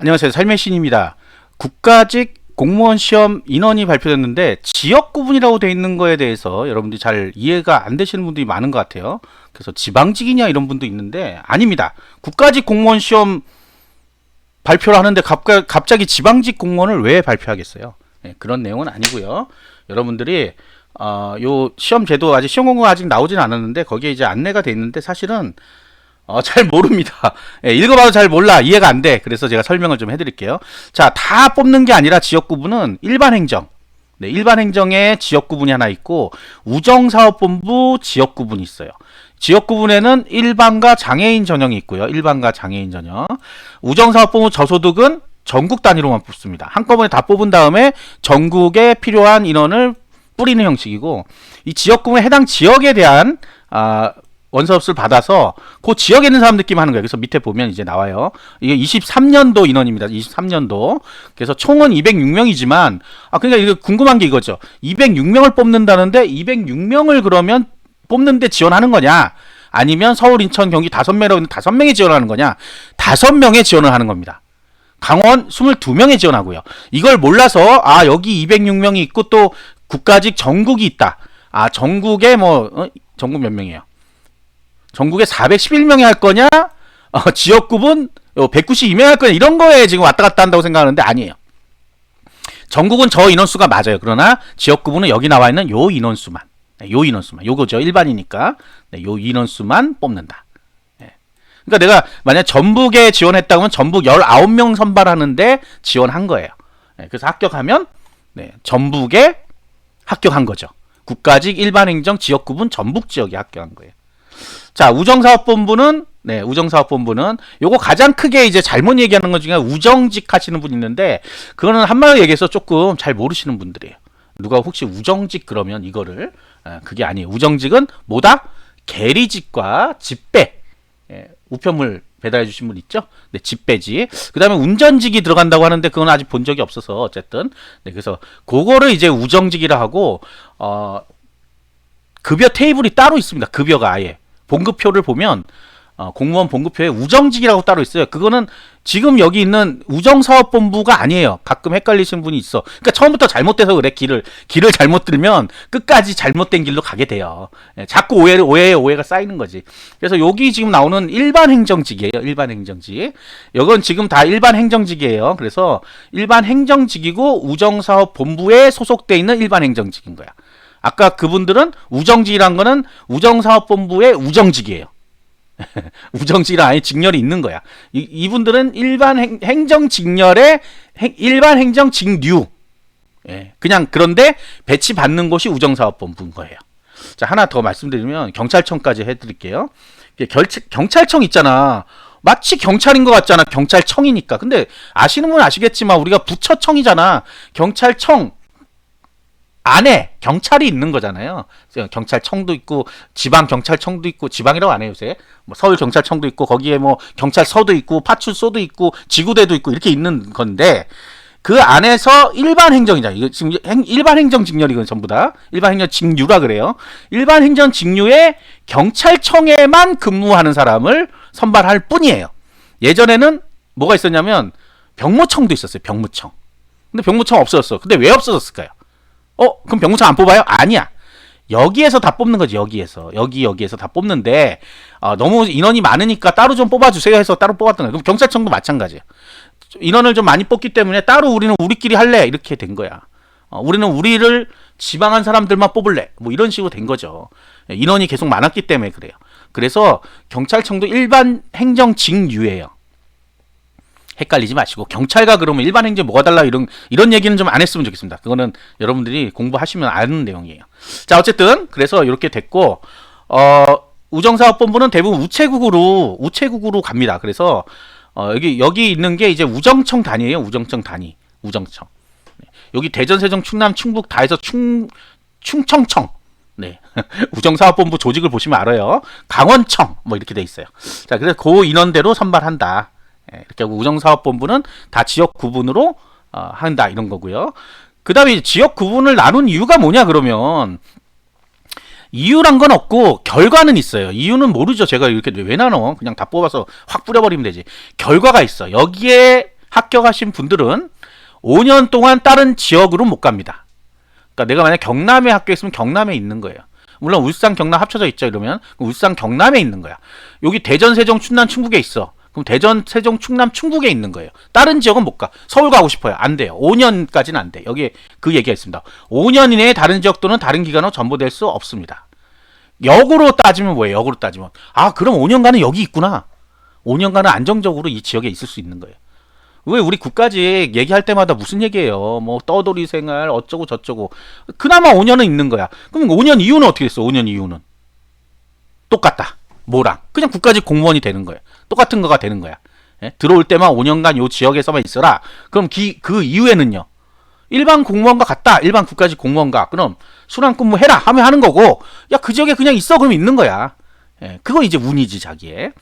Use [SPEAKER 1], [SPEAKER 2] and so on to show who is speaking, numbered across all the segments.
[SPEAKER 1] 안녕하세요. 삶의 신입니다. 국가직 공무원 시험 인원이 발표됐는데 지역 구분이라고 돼 있는 거에 대해서 여러분들이 잘 이해가 안 되시는 분들이 많은 것 같아요. 그래서 지방직이냐 이런 분도 있는데 아닙니다. 국가직 공무원 시험 발표를 하는데 갑자기 지방직 공무원을 왜 발표하겠어요? 네, 그런 내용은 아니고요. 여러분들이 어, 요 시험 제도 아직 시험 공고가 아직 나오진 않았는데 거기에 이제 안내가 돼 있는데 사실은 어, 잘 모릅니다. 예, 읽어봐도 잘 몰라. 이해가 안 돼. 그래서 제가 설명을 좀 해드릴게요. 자, 다 뽑는 게 아니라 지역 구분은 일반 행정. 네, 일반 행정에 지역 구분이 하나 있고, 우정사업본부 지역 구분이 있어요. 지역 구분에는 일반과 장애인 전형이 있고요. 일반과 장애인 전형. 우정사업본부 저소득은 전국 단위로만 뽑습니다. 한꺼번에 다 뽑은 다음에 전국에 필요한 인원을 뿌리는 형식이고, 이 지역 구분에 해당 지역에 대한, 아, 원서업을 받아서 그 지역에 있는 사람들끼리 하는 거예요. 그래서 밑에 보면 이제 나와요. 이게 23년도 인원입니다. 23년도. 그래서 총은 206명이지만 아 그러니까 이거 궁금한 게 이거죠. 206명을 뽑는다는데 206명을 그러면 뽑는데 지원하는 거냐? 아니면 서울, 인천, 경기 다섯 명으로 다섯 명에 지원하는 거냐? 다섯 명에 지원을 하는 겁니다. 강원 22명에 지원하고요. 이걸 몰라서 아 여기 206명이 있고 또 국가직 전국이 있다. 아 전국에 뭐 어? 전국 몇 명이에요? 전국에 411명이 할 거냐? 어, 지역구분 192명 할 거냐? 이런 거에 지금 왔다 갔다 한다고 생각하는데 아니에요. 전국은 저 인원수가 맞아요. 그러나 지역구분은 여기 나와 있는 요 인원수만, 네, 요 인원수만, 요거죠. 일반이니까 네, 요 인원수만 뽑는다. 네. 그러니까 내가 만약 전북에 지원했다면 전북 19명 선발하는데 지원한 거예요. 네, 그래서 합격하면 네, 전북에 합격한 거죠. 국가직 일반행정 지역구분 전북 지역에 합격한 거예요. 자, 우정사업본부는 네, 우정사업본부는 요거 가장 크게 이제 잘못 얘기하는 것 중에 우정직 하시는 분 있는데 그거는 한마디로 얘기해서 조금 잘 모르시는 분들이에요. 누가 혹시 우정직 그러면 이거를 아, 그게 아니에요. 우정직은 뭐다? 계리직과 집배 예, 우편물 배달해 주신 분 있죠? 네, 집배지. 그 다음에 운전직이 들어간다고 하는데 그건 아직 본 적이 없어서 어쨌든 네, 그래서 그거를 이제 우정직이라 하고 어 급여 테이블이 따로 있습니다. 급여가 아예 봉급표를 보면 어, 공무원 봉급표에 우정직이라고 따로 있어요. 그거는 지금 여기 있는 우정사업본부가 아니에요. 가끔 헷갈리시는 분이 있어. 그러니까 처음부터 잘못돼서 그래 길을 길을 잘못 들면 끝까지 잘못된 길로 가게 돼요. 예, 자꾸 오해 오해에 오해가 쌓이는 거지. 그래서 여기 지금 나오는 일반 행정직이에요. 일반 행정직. 이건 지금 다 일반 행정직이에요. 그래서 일반 행정직이고 우정사업본부에 소속돼 있는 일반 행정직인 거야. 아까 그분들은 우정직이란 거는 우정사업본부의 우정직이에요. 우정직이란 아예 직렬이 있는 거야. 이, 이분들은 일반 행, 행정직렬의 행, 일반 행정 직류. 예, 그냥 그런데 배치 받는 곳이 우정사업본부인 거예요. 자, 하나 더 말씀드리면 경찰청까지 해드릴게요. 결, 경찰청 있잖아. 마치 경찰인 것 같잖아. 경찰청이니까. 근데 아시는 분은 아시겠지만 우리가 부처청이잖아. 경찰청 안에 경찰이 있는 거잖아요. 경찰청도 있고 지방 경찰청도 있고 지방이라고 안 해요 요새. 뭐 서울 경찰청도 있고 거기에 뭐 경찰서도 있고 파출소도 있고 지구대도 있고 이렇게 있는 건데 그 안에서 일반 행정이잖아. 이거 지금 행, 일반 행정 직렬 이건 전부 다 일반 행정 직류라 그래요. 일반 행정 직류에 경찰청에만 근무하는 사람을 선발할 뿐이에요. 예전에는 뭐가 있었냐면 병무청도 있었어요. 병무청. 근데 병무청 없어졌어. 근데 왜 없어졌을까요? 어, 그럼 병무청 안 뽑아요? 아니야. 여기에서 다 뽑는 거지, 여기에서. 여기, 여기에서 다 뽑는데, 어, 너무 인원이 많으니까 따로 좀 뽑아주세요 해서 따로 뽑았던 거야. 그럼 경찰청도 마찬가지야. 인원을 좀 많이 뽑기 때문에 따로 우리는 우리끼리 할래. 이렇게 된 거야. 어, 우리는 우리를 지방한 사람들만 뽑을래. 뭐 이런 식으로 된 거죠. 인원이 계속 많았기 때문에 그래요. 그래서 경찰청도 일반 행정직류예요. 헷갈리지 마시고 경찰과 그러면 일반 행정 뭐가 달라 이런 이런 얘기는 좀 안 했으면 좋겠습니다. 그거는 여러분들이 공부하시면 아는 내용이에요. 자 어쨌든 그래서 이렇게 됐고 어 우정사업본부는 대부분 우체국으로 우체국으로 갑니다. 그래서 어, 여기 여기 있는 게 이제 우정청 단위예요. 우정청 단위 우정청 네. 여기 대전 세종 충남 충북 다 해서 충 충청청 네. 우정사업본부 조직을 보시면 알아요. 강원청 뭐 이렇게 돼 있어요. 자, 그래서 그 인원대로 선발한다. 예, 이렇게 하고 우정사업본부는 다 지역 구분으로 어, 한다 이런 거고요. 그 다음에 지역 구분을 나눈 이유가 뭐냐 그러면 이유란 건 없고 결과는 있어요. 이유는 모르죠. 제가 이렇게 왜 나눠? 그냥 다 뽑아서 확 뿌려버리면 되지. 결과가 있어. 여기에 합격하신 분들은 5년 동안 다른 지역으로 못 갑니다. 그러니까 내가 만약 경남에 합격했으면 경남에 있는 거예요. 물론 울산, 경남 합쳐져 있죠. 이러면 울산, 경남에 있는 거야. 여기 대전, 세종, 충남, 충북에 있어. 그럼 대전, 세종, 충남, 충북에 있는 거예요. 다른 지역은 못 가. 서울 가고 싶어요. 안 돼요. 5년까지는 안 돼. 여기 그 얘기가 있습니다. 5년 이내에 다른 지역 또는 다른 기관으로 전보될 수 없습니다. 역으로 따지면 뭐예요? 역으로 따지면 아 그럼 5년간은 여기 있구나. 5년간은 안정적으로 이 지역에 있을 수 있는 거예요. 왜 우리 국가직 얘기할 때마다 무슨 얘기예요? 뭐 떠돌이 생활 어쩌고 저쩌고 그나마 5년은 있는 거야. 그럼 5년 이후는 어떻게 됐어? 5년 이후는 똑같다. 뭐랑 그냥 국가직 공무원이 되는 거예요. 똑같은 거가 되는 거야. 예? 들어올 때만 5년간 요 지역에서만 있어라. 그럼 기, 그 이후에는요. 일반 공무원과 같다. 일반 국가직 공무원과 그럼 순환 근무해라 하면 하는 거고 야 그 지역에 그냥 있어 그럼 있는 거야. 예, 그거 이제 운이지 자기의.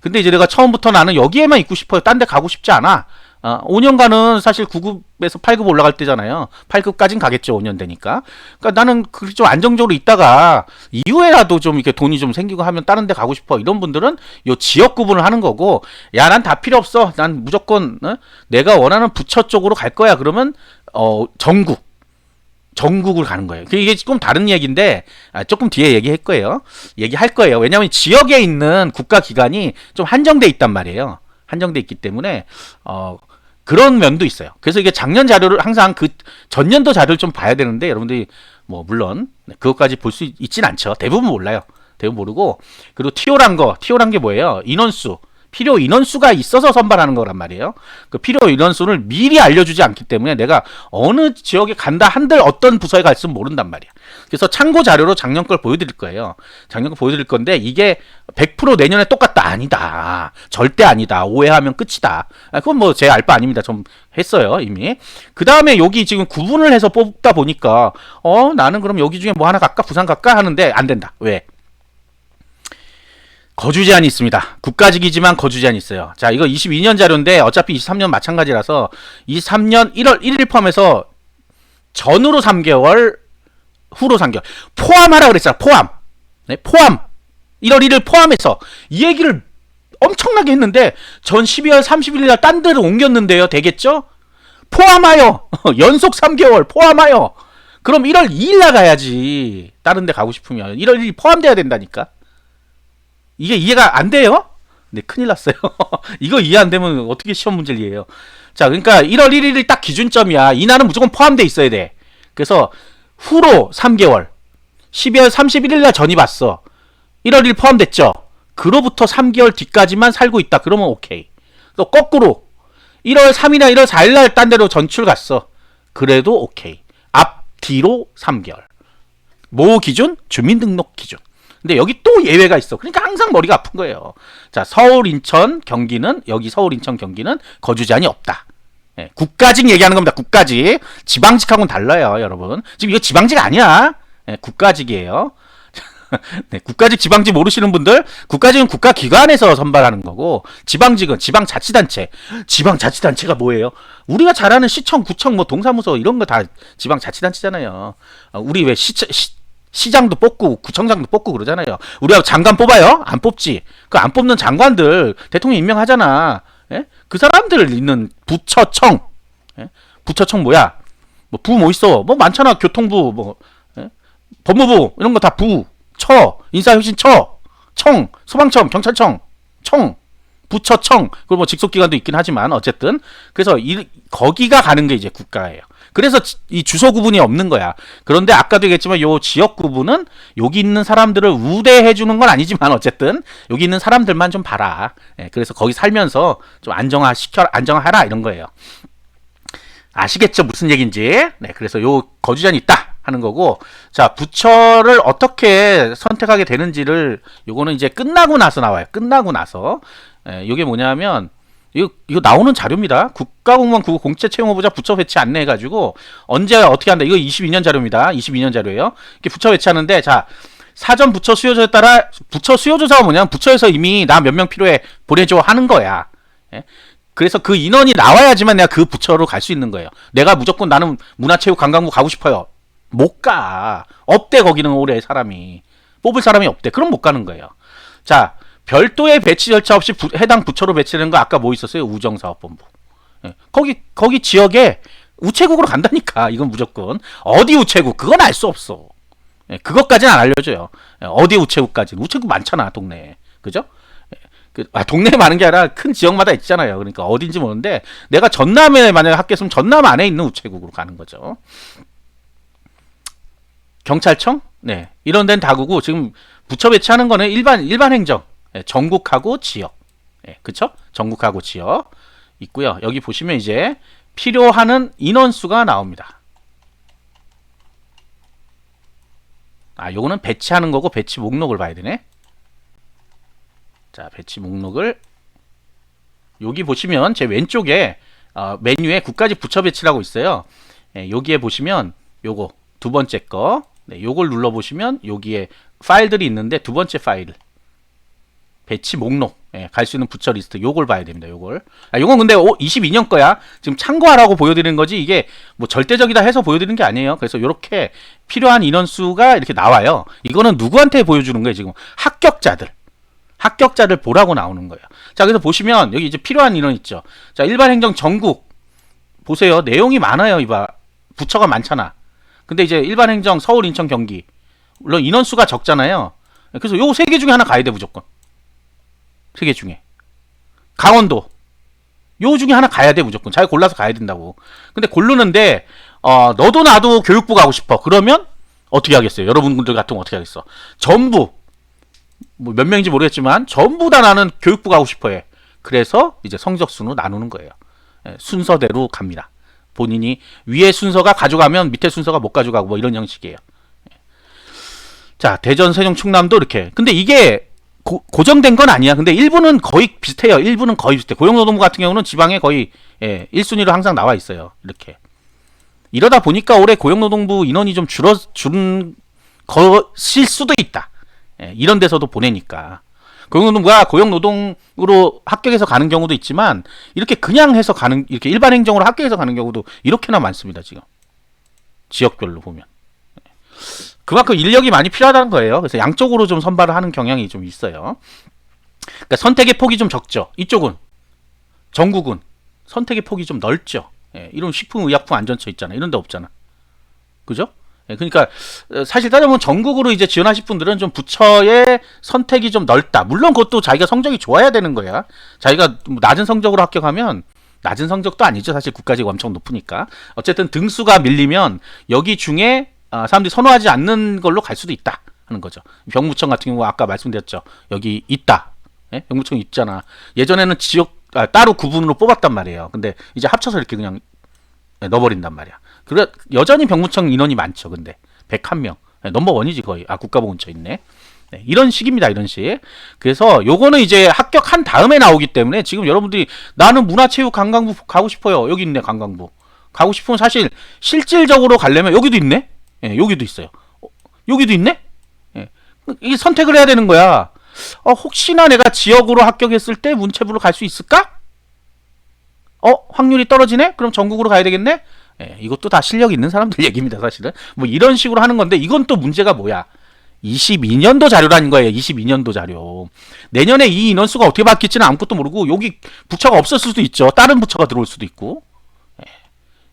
[SPEAKER 1] 근데 이제 내가 처음부터 나는 여기에만 있고 싶어요. 딴 데 가고 싶지 않아. 어, 5년간은 사실 9급에서 8급 올라갈 때잖아요. 8급까진 가겠죠. 5년 되니까. 그러니까 나는 그렇게 좀 안정적으로 있다가 이후에라도 좀 이렇게 돈이 좀 생기고 하면 다른 데 가고 싶어. 이런 분들은 요 지역 구분을 하는 거고 야, 난 다 필요 없어. 난 무조건 어? 내가 원하는 부처 쪽으로 갈 거야. 그러면 어, 전국 전국을 가는 거예요. 그 이게 조금 다른 얘기인데 아, 조금 뒤에 얘기할 거예요. 얘기할 거예요. 왜냐하면 지역에 있는 국가 기관이 좀 한정돼 있단 말이에요. 한정돼 있기 때문에 어 그런 면도 있어요. 그래서 이게 작년 자료를 항상 그 전년도 자료를 좀 봐야 되는데 여러분들이 뭐 물론 그것까지 볼 수 있진 않죠. 대부분 몰라요. 대부분 모르고 그리고 티오란 거, 티오란 게 뭐예요? 인원수. 필요 인원수가 있어서 선발하는 거란 말이에요. 그 필요 인원수를 미리 알려주지 않기 때문에 내가 어느 지역에 간다 한들 어떤 부서에 갈지는 모른단 말이야. 그래서 참고 자료로 작년 걸 보여드릴 거예요. 작년 걸 보여드릴 건데 이게 100% 내년에 똑같다 아니다. 절대 아니다. 오해하면 끝이다. 아, 그건 뭐 제 알바 아닙니다. 좀 했어요 이미. 그 다음에 여기 지금 구분을 해서 뽑다 보니까 어 나는 그럼 여기 중에 뭐 하나 갈까 부산 갈까 하는데 안 된다. 왜? 거주 제한이 있습니다. 국가직이지만 거주 제한이 있어요. 자, 이거 22년 자료인데 어차피 23년 마찬가지라서 23년 1월 1일 포함해서 전으로 3개월, 후로 3개월. 포함하라 그랬잖아. 포함. 네, 포함. 1월 1일 포함해서 이 얘기를 엄청나게 했는데 전 12월 31일 날 딴 데로 옮겼는데요. 되겠죠? 포함하여 연속 3개월 포함하여 그럼 1월 2일 나가야지. 다른 데 가고 싶으면 1월 1일 포함돼야 된다니까. 이게 이해가 안 돼요? 네, 큰일 났어요. 이거 이해 안 되면 어떻게 시험 문제를 이해해요? 자, 그러니까 1월 1일이 딱 기준점이야. 이날은 무조건 포함돼 있어야 돼. 그래서 후로 3개월. 12월 31일 날 전이 봤어. 1월 1일 포함됐죠? 그로부터 3개월 뒤까지만 살고 있다. 그러면 오케이. 또 거꾸로 1월 3일이나 1월 4일 날 딴 데로 전출 갔어. 그래도 오케이. 앞 뒤로 3개월. 모 기준? 주민등록 기준. 근데 여기 또 예외가 있어. 그러니까 항상 머리가 아픈 거예요. 자, 서울, 인천, 경기는 여기 서울, 인천, 경기는 거주 제한이 없다. 예, 국가직 얘기하는 겁니다. 국가직. 지방직하고는 달라요, 여러분. 지금 이거 지방직 아니야. 예, 국가직이에요. 네, 국가직, 지방직 모르시는 분들, 국가직은 국가기관에서 선발하는 거고, 지방직은 지방자치단체. 지방자치단체가 뭐예요? 우리가 잘 아는 시청, 구청, 뭐 동사무소 이런 거 다 지방자치단체잖아요. 어, 우리 왜 시, 시, 시장도 뽑고 구청장도 뽑고 그러잖아요. 우리가 장관 뽑아요? 안 뽑지. 그 안 뽑는 장관들 대통령 임명하잖아. 예? 그 사람들 있는 부처청. 예? 부처청 뭐야? 뭐 부 뭐 있어? 뭐 많잖아. 교통부 뭐 예? 법무부 이런 거 다 부, 처, 인사혁신 처, 청, 소방청, 경찰청, 청, 부처청 그리고 뭐 직속기관도 있긴 하지만 어쨌든 그래서 이, 거기가 가는 게 이제 국가예요. 그래서 지- 이 주소 구분이 없는 거야. 그런데 아까도 얘기했지만 요 지역 구분은 여기 있는 사람들을 우대해 주는 건 아니지만 어쨌든 여기 있는 사람들만 좀 봐라. 예, 그래서 거기 살면서 좀 안정화 시켜 안정화하라 이런 거예요. 아시겠죠 무슨 얘기인지. 네, 그래서 요 거주자는 있다 하는 거고 자 부처를 어떻게 선택하게 되는지를 요거는 이제 끝나고 나서 나와요. 끝나고 나서 예, 요게 뭐냐면 이거 이거 나오는 자료입니다. 국가공무원 구 공채 채용 후보자 부처 배치 안내 해 가지고 언제 어떻게 한다. 이거 22년 자료입니다. 22년 자료예요. 이렇게 부처 배치하는데 자 사전 부처 수요조에 따라 부처 수요조사가 뭐냐면 부처에서 이미 나 몇 명 필요해 보내줘 하는 거야. 예? 그래서 그 인원이 나와야지만 내가 그 부처로 갈 수 있는 거예요. 내가 무조건 나는 문화체육관광부 가고 싶어요. 못 가. 없대 거기는 올해 사람이 뽑을 사람이 없대. 그럼 못 가는 거예요. 자 별도의 배치 절차 없이 부- 해당 부처로 배치되는 거 아까 뭐 있었어요? 우정사업본부. 예, 거기 거기 지역에 우체국으로 간다니까 이건 무조건 어디 우체국 그건 알 수 없어. 예, 그것까지는 안 알려줘요. 예, 어디 우체국까지는 우체국 많잖아 동네에 그죠? 예, 그, 아, 동네에 많은 게 아니라 큰 지역마다 있잖아요. 그러니까 어딘지 모르는데 내가 전남에 만약에 학교였으면 전남 안에 있는 우체국으로 가는 거죠. 경찰청? 네. 이런 데는 다구고 지금 부처 배치하는 거는 일반 일반 행정. 예, 전국하고 지역. 예, 그쵸? 전국하고 지역 있고요. 여기 보시면 이제 필요하는 인원수가 나옵니다. 아, 요거는 배치하는 거고 배치 목록을 봐야 되네. 자, 배치 목록을 여기 보시면 제 왼쪽에 어, 메뉴에 국가직 부처 배치라고 있어요. 예, 여기에 보시면 요거 두 번째 거, 네, 요걸 눌러 보시면 여기에 파일들이 있는데 두 번째 파일 배치 목록 예, 갈 수 있는 부처 리스트 요걸 봐야 됩니다. 요걸. 아, 요건 근데 22년 거야. 지금 참고하라고 보여드리는 거지 이게 뭐 절대적이다 해서 보여드리는 게 아니에요. 그래서 요렇게 필요한 인원수가 이렇게 나와요. 이거는 누구한테 보여주는 거예요? 지금 합격자들. 합격자를 보라고 나오는 거예요. 자, 그래서 보시면 여기 이제 필요한 인원 있죠. 자, 일반 행정 전국 보세요. 내용이 많아요. 이봐. 부처가 많잖아. 근데 이제 일반 행정 서울, 인천, 경기. 물론 인원수가 적잖아요. 그래서 요 세 개 중에 하나 가야 돼, 무조건. 세 개 중에. 강원도. 요 중에 하나 가야 돼, 무조건. 잘 골라서 가야 된다고. 근데 고르는데, 어, 너도 나도 교육부 가고 싶어. 그러면 어떻게 하겠어요? 여러분들 같은 거 어떻게 하겠어? 전부. 뭐 몇 명인지 모르겠지만, 전부 다 나는 교육부 가고 싶어 해. 그래서 이제 성적 순으로 나누는 거예요. 예, 순서대로 갑니다. 본인이 위에 순서가 가져가면 밑에 순서가 못 가져가고 뭐 이런 형식이에요. 예. 자, 대전, 세종, 충남도 이렇게. 근데 이게 고, 고정된 건 아니야. 근데 일부는 거의 비슷해요. 일부는 거의 비슷해. 고용노동부 같은 경우는 지방에 거의 예, 1순위로 항상 나와 있어요. 이렇게. 이러다 보니까 올해 고용노동부 인원이 좀 줄어 준 것일 수도 있다. 예, 이런 데서도 보내니까. 고용노동부가 고용노동으로 합격해서 가는 경우도 있지만 이렇게 그냥 해서 가는 이렇게 일반 행정으로 합격해서 가는 경우도 이렇게나 많습니다. 지금 지역별로 보면. 그만큼 인력이 많이 필요하다는 거예요. 그래서 양쪽으로 좀 선발을 하는 경향이 좀 있어요. 그러니까 선택의 폭이 좀 적죠. 이쪽은 전국은 선택의 폭이 좀 넓죠. 예, 이런 식품, 의약품 안전처 있잖아. 이런 데 없잖아. 그죠? 예, 그러니까 어, 사실 따져보면 전국으로 이제 지원하실 분들은 좀 부처의 선택이 좀 넓다. 물론 그것도 자기가 성적이 좋아야 되는 거야. 자기가 뭐 낮은 성적으로 합격하면 낮은 성적도 아니죠. 사실 국가직 엄청 높으니까. 어쨌든 등수가 밀리면 여기 중에 아, 사람들이 선호하지 않는 걸로 갈 수도 있다 하는 거죠. 병무청 같은 경우 아까 말씀드렸죠. 여기 있다. 예? 병무청 있잖아. 예전에는 지역 아, 따로 구분으로 뽑았단 말이에요. 근데 이제 합쳐서 이렇게 그냥 예, 넣어버린단 말이야. 그래 여전히 병무청 인원이 많죠. 근데 101명 예, 넘버 원이지 거의. 아 국가보훈처 있네. 네, 이런 식입니다. 이런 식. 그래서 요거는 이제 합격한 다음에 나오기 때문에 지금 여러분들이 나는 문화체육 관광부 가고 싶어요. 여기 있네 관광부. 가고 싶으면 사실 실질적으로 가려면 여기도 있네. 예, 여기도 있어요. 어, 여기도 있네. 예, 이 선택을 해야 되는 거야. 어, 혹시나 내가 지역으로 합격했을 때 문체부로 갈 수 있을까? 어, 확률이 떨어지네? 그럼 전국으로 가야 되겠네? 예, 이것도 다 실력 있는 사람들 얘기입니다, 사실은. 뭐 이런 식으로 하는 건데 이건 또 문제가 뭐야? 22년도 자료라는 거예요. 22년도 자료. 내년에 이 인원수가 어떻게 바뀔지는 아무것도 모르고 여기 부처가 없을 수도 있죠. 다른 부처가 들어올 수도 있고. 예,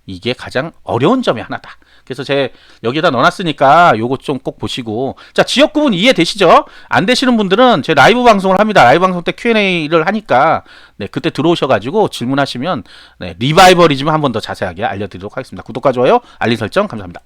[SPEAKER 1] 이게 가장 어려운 점이 하나다. 그래서 제 여기에다 넣어놨으니까 요거 좀 꼭 보시고 자 지역 구분 이해되시죠? 안 되시는 분들은 제 라이브 방송을 합니다. 라이브 방송 때 Q&A를 하니까 네 그때 들어오셔가지고 질문하시면 네 리바이벌이즘 한 번 더 자세하게 알려드리도록 하겠습니다. 구독과 좋아요, 알림 설정 감사합니다.